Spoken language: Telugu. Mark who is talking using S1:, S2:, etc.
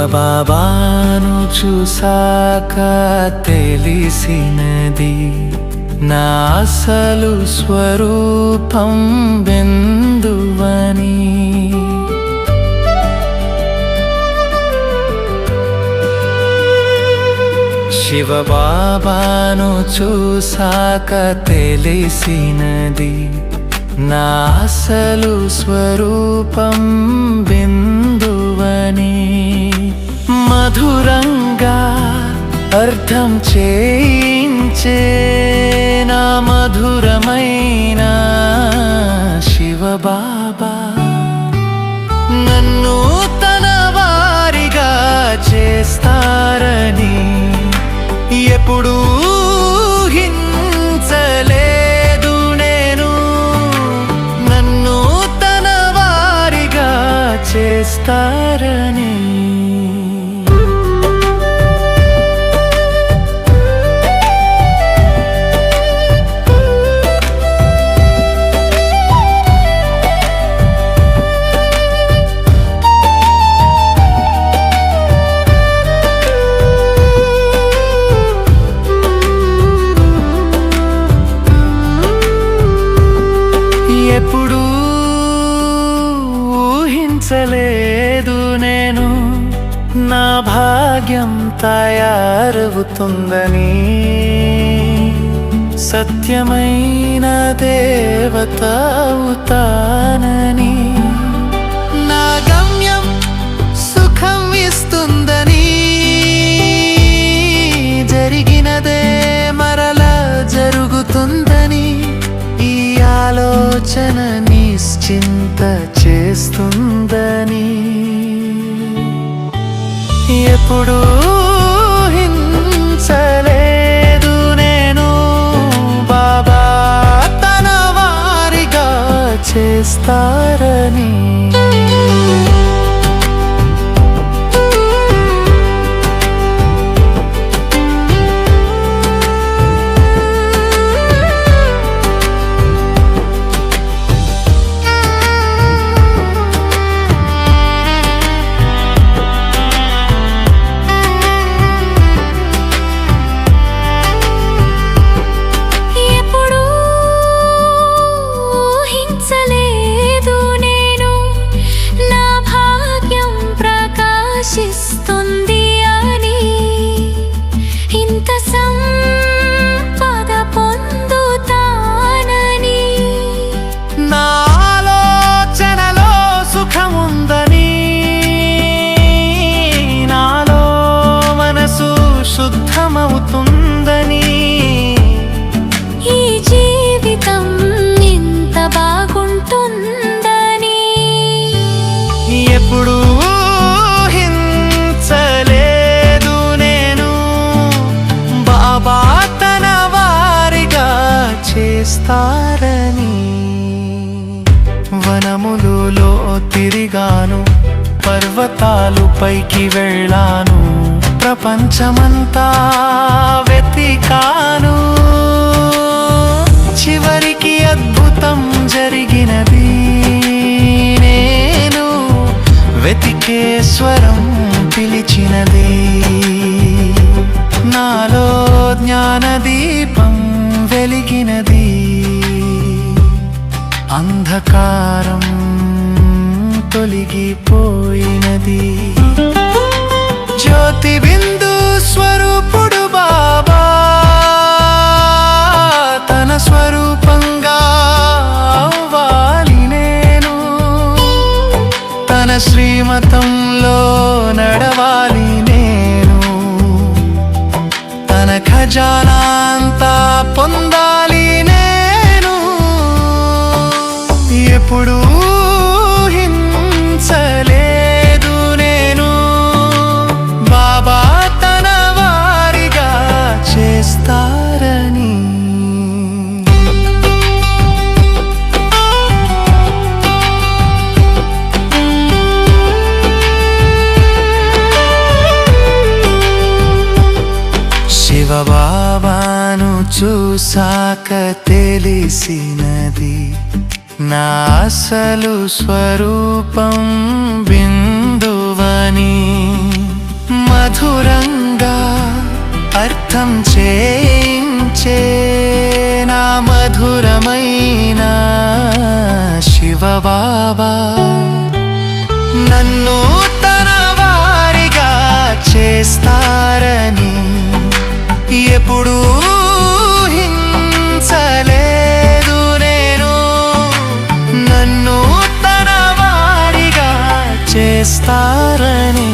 S1: శివబాబాను చూసాక తెలిసినది నా అసలు స్వరూపం బిందువని శివబాబాను చూసాక తెలిసినది నా అసలు స్వరూపం బిందువని. మధురంగా అర్థం చేయించే నా మధురమైన శివబా ఎప్పుడూ హింసలేదు నేను. నన్ను తన వారిగా చేస్తారని ఊహించలేదు నేను. నా భాగ్యం తయారవుతుందని. సత్యమైన దేవత అవుతానని. నా గమ్యం సుఖం ఇస్తుందని. జరిగినదే మరల జరుగుతుందని. ఈ ఆలోచన నిశ్చింత చే ఎప్పుడు హింసలేదు నేను. బాబా తన వారిగా చేస్తారని donde తారని వనములులో తిరిగాను పర్వతాలు పైకి వెళ్ళాను ప్రపంచమంతా వెతికాను. చివరికి అద్భుతం జరిగినది నేను వెతికే స్వరం పిలిచినది. నాలో జ్ఞాన దీపం వెలిగినది. అంధకారం తొలగిపోయినది. జ్యోతి బిందు స్వరూపుడు బాబా తన స్వరూపంగా అవ్వాలి నేను. తన శ్రీమతంలో నడవాలి నేను. తన ఖజాన వస్తారని శివబాబాను చూసాక తెలిసినది నా అసలు స్వరూపం బిందువని. అర్థం చేయించే నా మధురమైన శివబాబా. నన్ను తన వారిగా చేస్తారని ఎప్పుడూ హింసలేదు నేను. నన్ను తన వారిగా చేస్తారని